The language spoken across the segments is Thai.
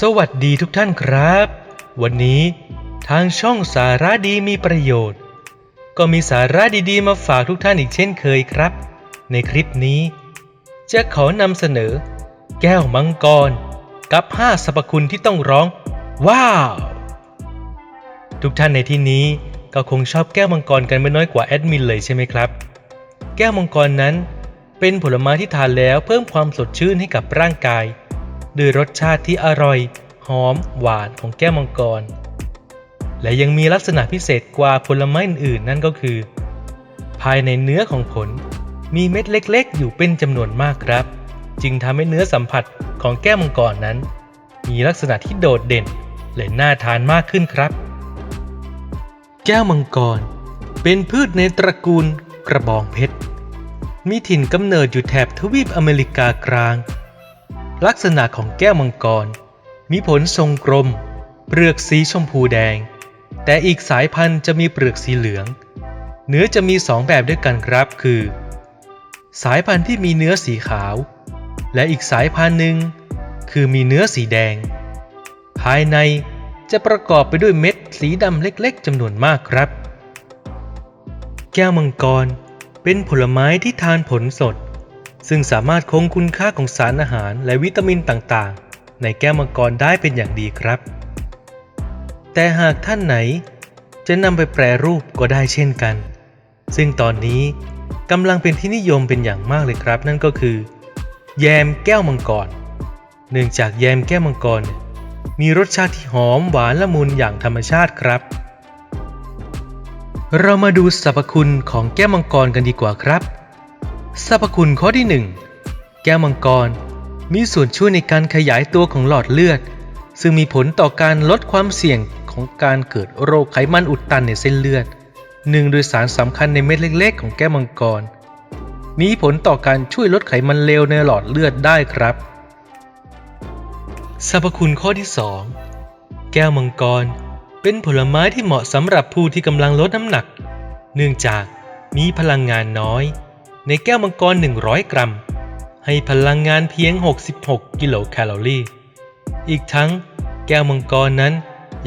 สวัสดีทุกท่านครับ วันนี้ทางช่องสาระดีมีประโยชน์ ก็มีสาระดีๆ มาฝากทุกท่านอีกเช่นเคยครับ ในคลิปนี้ จะขอนำเสนอ แก้วมังกร กับ 5สรรพคุณที่ต้องร้อง ว้าว ทุกท่านในที่นี้ก็คงชอบแก้วมังกรกันไม่น้อยกว่าแอดมินเลยใช่ไหมครับ แก้วมังกรนั้น เป็นผลไม้ที่ทานแล้วเพิ่มความสดชื่นให้กับร่างกาย ด้วยรสชาติที่อร่อย หอม หวานของแก้วมังกร และยังมีลักษณะพิเศษกว่าผลไม้อื่นๆนั่นก็คือ ภายในเนื้อของผลมีเม็ดเล็กๆ อยู่เป็นจำนวนมากครับ จึงทำให้เนื้อสัมผัสของแก้วมังกรนั้น มีลักษณะที่โดดเด่น และน่าทานมากขึ้นครับ แก้วมังกร เป็นพืชในตระกูลกระบองเพชรมีถิ่นกำเนิดอยู่แถบทวีปอเมริกากลาง ลักษณะของแก้วมังกร มีผลทรงกลม เปลือกสีชมพูแดง แต่อีกสายพันธุ์จะมีเปลือกสีเหลือง เนื้อจะมีสองแบบด้วยกันครับคือ สายพันธุ์ที่มีเนื้อสีขาว และอีกสายพันธุ์หนึ่งคือมีเนื้อสีแดง ภายในจะประกอบไปด้วยเม็ดสีดำเล็กๆจำนวนมากครับ แก้วมังกรเป็นผลไม้ที่ทานผลสด ซึ่งสามารถคงคุณค่าของสารอาหารและวิตามินต่างๆ ในแก้วมังกรได้เป็นอย่างดีครับ แต่หากท่านไหน จะนำไปแปรรูปก็ได้เช่นกัน ซึ่งตอนนี้กำลังเป็นที่นิยมเป็นอย่างมากเลยครับ นั่นก็คือ แยมแก้วมังกร เนื่องจากแยมแก้วมังกร มีรสชาติที่หอมหวานละมุนอย่างธรรมชาติครับ เรามาดูสรรพคุณของแก้วมังกรกันดีกว่าครับ สรรพคุณข้อที่ 1 แก้วมังกร มีส่วนช่วยในการขยายตัวของหลอดเลือด ซึ่งมีผลต่อการลดความเสี่ยงของการเกิดโรคไขมันอุดตันในเส้นเลือดหนึ่งโดยสารสำคัญในเม็ดเล็ก ๆ ของแก้วมังกร มีผลต่อการช่วยลดไขมันเลวในหลอดเลือดได้ครับสรรพคุณข้อที่ 2 แก้วมังกร เป็นผลไม้ที่เหมาะสำหรับผู้ที่กำลังลดน้ำหนัก เนื่องจากมีพลังงานน้อย ในแก้วมังกร 100 กรัม ให้พลังงานเพียง 66 กิโลแคลอรี่ อีกทั้งแก้วมังกรนั้น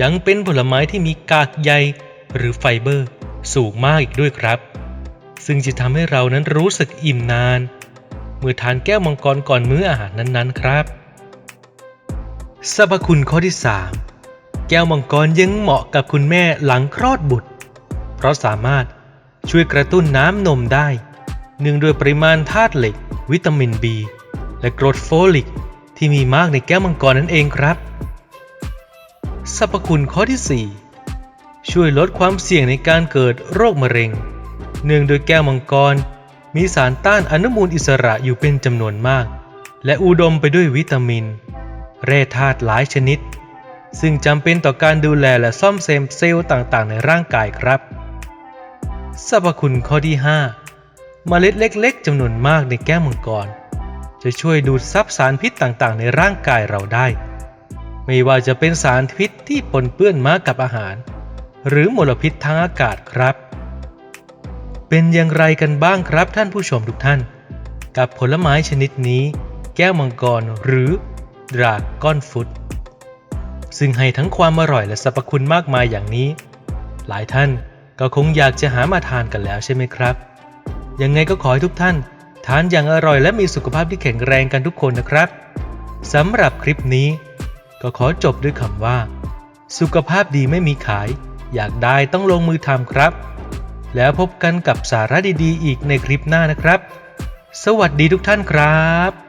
ยังเป็นผลไม้ที่มีกากใยหรือไฟเบอร์ สูงมากอีกด้วยครับ ซึ่งจะทำให้เรานั้นรู้สึกอิ่มนาน เมื่อทานแก้วมังกรก่อนมื้ออาหารนั้นๆ ครับสรรพคุณข้อที่ 3 แก้วมังกรยังเหมาะกับคุณแม่หลังคลอดบุตร เพราะสามารถช่วยกระตุ้นน้ำนมได้ เนื่องด้วยปริมาณธาตุเหล็ก วิตามิน B และกรดโฟลิก ที่มีมากในแก้วมังกรนั่นเองครับ สรรพคุณข้อที่ 4 ช่วยลดความเสี่ยงในการเกิดโรคมะเร็ง เนื่องโดยแก้วมังกร มีสารต้านอนุมูลอิสระอยู่เป็นจำนวนมาก และอุดมไปด้วยวิตามิน แร่ธาตุหลายชนิด ซึ่งจำเป็นต่อการดูแลและซ่อมแซมเซลล์ต่างๆ ในร่างกายครับ สรรพคุณข้อที่ 5 เมล็ดเล็กๆจำนวนมากในแก้วมังกร จะช่วยดูดซับสารพิษต่างๆ ในร่างกายเราได้ ไม่ว่าจะเป็นสารพิษที่ปนเปื้อนมากับอาหาร หรือมลพิษทางอากาศครับ เป็นอย่างไรกันบ้างครับท่านผู้ชมทุกท่าน กับผลไม้ชนิดนี้ แก้วมังกรหรือดราก้อนฟุตซึ่งให้ทั้งความอร่อยและสรรพคุณมากมายอย่างนี้ หลายท่านก็คงอยากจะหามาทานกันแล้วใช่ไหมครับ ยังไงก็ขอให้ทุกท่าน ทานอย่างอร่อยและมีสุขภาพที่แข็งแรงกันทุกคนนะครับสำหรับคลิปนี้ ก็ขอจบด้วยคำว่า สุขภาพดีไม่มีขาย อยากได้ต้องลงมือทำครับ แล้วพบกันกับสาระดีๆ อีกในคลิปหน้านะครับ สวัสดีทุกท่านครับ